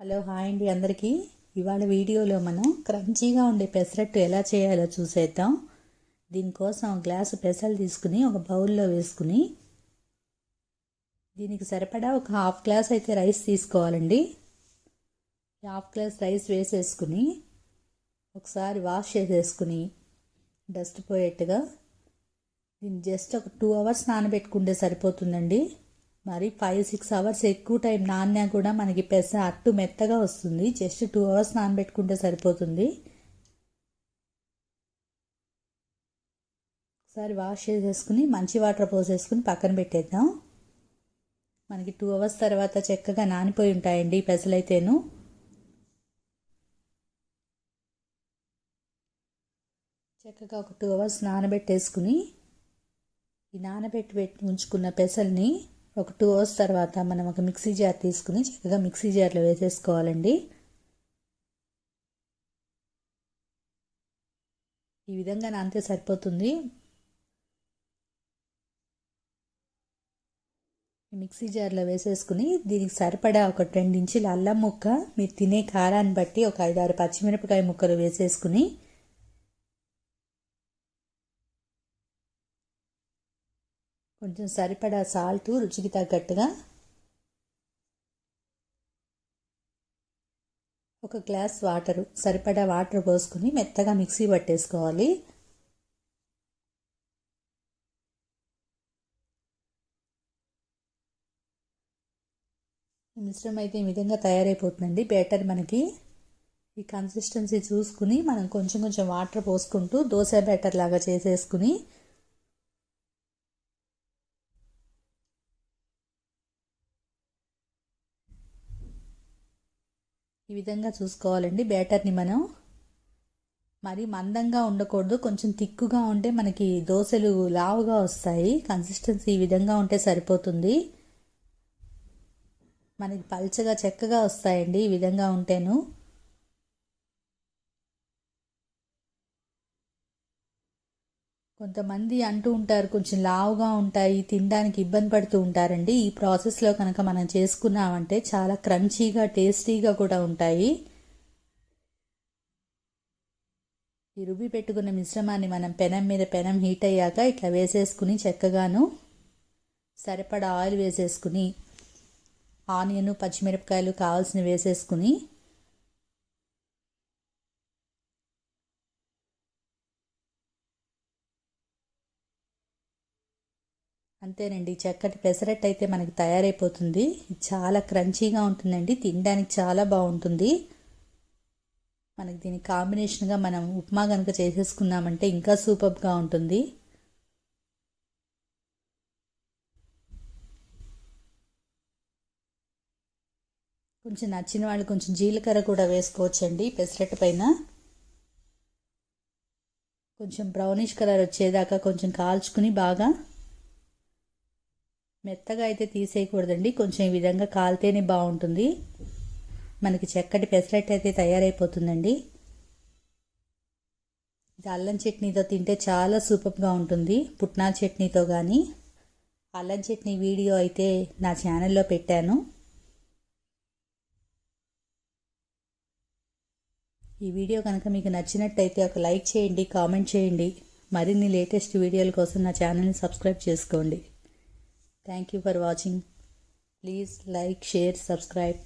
Hello hi అండి అందరికీ. ఇవాళ వీడియోలో మనం క్రంచీగా ఉండే పెసరట్టు ఎలా చేయాలో చూసేద్దాం. దీనికోసం గ్లాసు పెసలు తీసుకుని ఒక బౌల్లో వేసుకుని దీనికి సరిపడా ఒక హాఫ్ గ్లాస్ అయితే రైస్ తీసుకోవాలండి. హాఫ్ గ్లాస్ రైస్ వేసేసుకుని ఒకసారి వాష్ చేసేసుకుని డస్ట్ పోయేట్టుగా దీన్ని జస్ట్ ఒక టూ అవర్స్ నానబెట్టుకుంటే సరిపోతుందండి. మరి ఫైవ్ సిక్స్ అవర్స్ ఎక్కువ టైం నాన్నా కూడా మనకి పెస అట్టు మెత్తగా వస్తుంది. జస్ట్ టూ అవర్స్ నానబెట్టుకుంటే సరిపోతుంది. ఒకసారి వాష్ చేసేసుకుని మంచి వాటర్ పోసేసుకుని పక్కన పెట్టేద్దాం. మనకి టూ అవర్స్ తర్వాత చక్కగా నానిపోయి ఉంటాయండి పెసలైతేను చక్కగా ఒక టూ అవర్స్ నానబెట్టేసుకుని ఈ నానబెట్టి పెట్టి ఉంచుకున్న పెసల్ని ఒక టూ అవర్స్ తర్వాత మనం ఒక మిక్సీ జార్ తీసుకుని చక్కగా మిక్సీ జార్లో వేసేసుకోవాలండి. ఈ విధంగా నానితే సరిపోతుంది. మిక్సీ జార్లో వేసేసుకుని దీనికి సరిపడా ఒక రెండు ఇంచుల అల్లం ముక్క మీరు తినే కారాన్ని బట్టి ఒక ఐదారు పచ్చిమిరపకాయ ముక్కలు వేసేసుకుని కొంచెం సరిపడా సాల్ట్ రుచికి తగ్గట్టుగా ఒక గ్లాస్ వాటరు సరిపడా వాటర్ పోసుకుని మెత్తగా మిక్సీ పట్టేసుకోవాలి. మిశ్రమం అయితే ఈ విధంగా తయారైపోతుందండి. బేటర్ మనకి ఈ కన్సిస్టెన్సీ చూసుకుని మనం కొంచెం కొంచెం వాటర్ పోసుకుంటూ దోశ బ్యాటర్ లాగా చేసేసుకుని ఈ విధంగా చూసుకోవాలండి. బ్యాటర్ని మనం మరి మందంగా ఉండకూడదు. కొంచెం తిక్కుగా ఉంటే మనకి దోశలు లావుగా వస్తాయి. కన్సిస్టెన్సీ ఈ విధంగా ఉంటే సరిపోతుంది. మనకి పల్చగా చెక్కగా వస్తాయండి ఈ విధంగా ఉంటేను. కొంతమంది అంటూ ఉంటారు కొంచెం లావుగా ఉంటాయి తినడానికి ఇబ్బంది పడుతూ ఉంటారండి. ఈ ప్రాసెస్లో కనుక మనం చేసుకున్నామంటే చాలా క్రంచీగా టేస్టీగా కూడా ఉంటాయి. ఈ రుబ్బి పెట్టుకున్న మిశ్రమాన్ని మనం పెనం మీద పెనం హీట్ అయ్యాక ఇట్లా వేసేసుకుని చక్కగాను సరిపడా ఆయిల్ వేసేసుకుని ఆనియన్ పచ్చిమిరపకాయలు కావాల్సినవి వేసేసుకుని అంతేనండి. చక్కటి పెసరట్ అయితే మనకి తయారైపోతుంది. చాలా క్రంచీగా ఉంటుందండి. తినడానికి చాలా బాగుంటుంది. మనకి దీని కాంబినేషన్గా మనం ఉప్మా కనుక చేసేసుకున్నామంటే ఇంకా సూపర్గా ఉంటుంది. కొంచెం నచ్చిన వాళ్ళు కొంచెం జీలకర్ర కూడా వేసుకోవచ్చండి పెసరట్టు పైన. కొంచెం బ్రౌనిష్ కలర్ వచ్చేదాకా కొంచెం కాల్చుకుని బాగా మెత్తగా అయితే తీసేయకూడదండి. కొంచెం ఈ విధంగా కాలితేనే బాగుంటుంది. మనకి చక్కటి పెసరట్టు అయితే తయారైపోతుందండి. ఇది అల్లం చట్నీతో తింటే చాలా సూపర్గా ఉంటుంది. పుట్నాల చట్నీతో కానీ అల్లం చట్నీ వీడియో అయితే నా ఛానల్లో పెట్టాను. ఈ వీడియో కనుక మీకు నచ్చినట్టయితే ఒక లైక్ చేయండి కామెంట్ చేయండి. మరిన్ని లేటెస్ట్ వీడియోల కోసం నా ఛానల్ని సబ్స్క్రైబ్ చేసుకోండి. Thank you for watching. Please like, share, subscribe.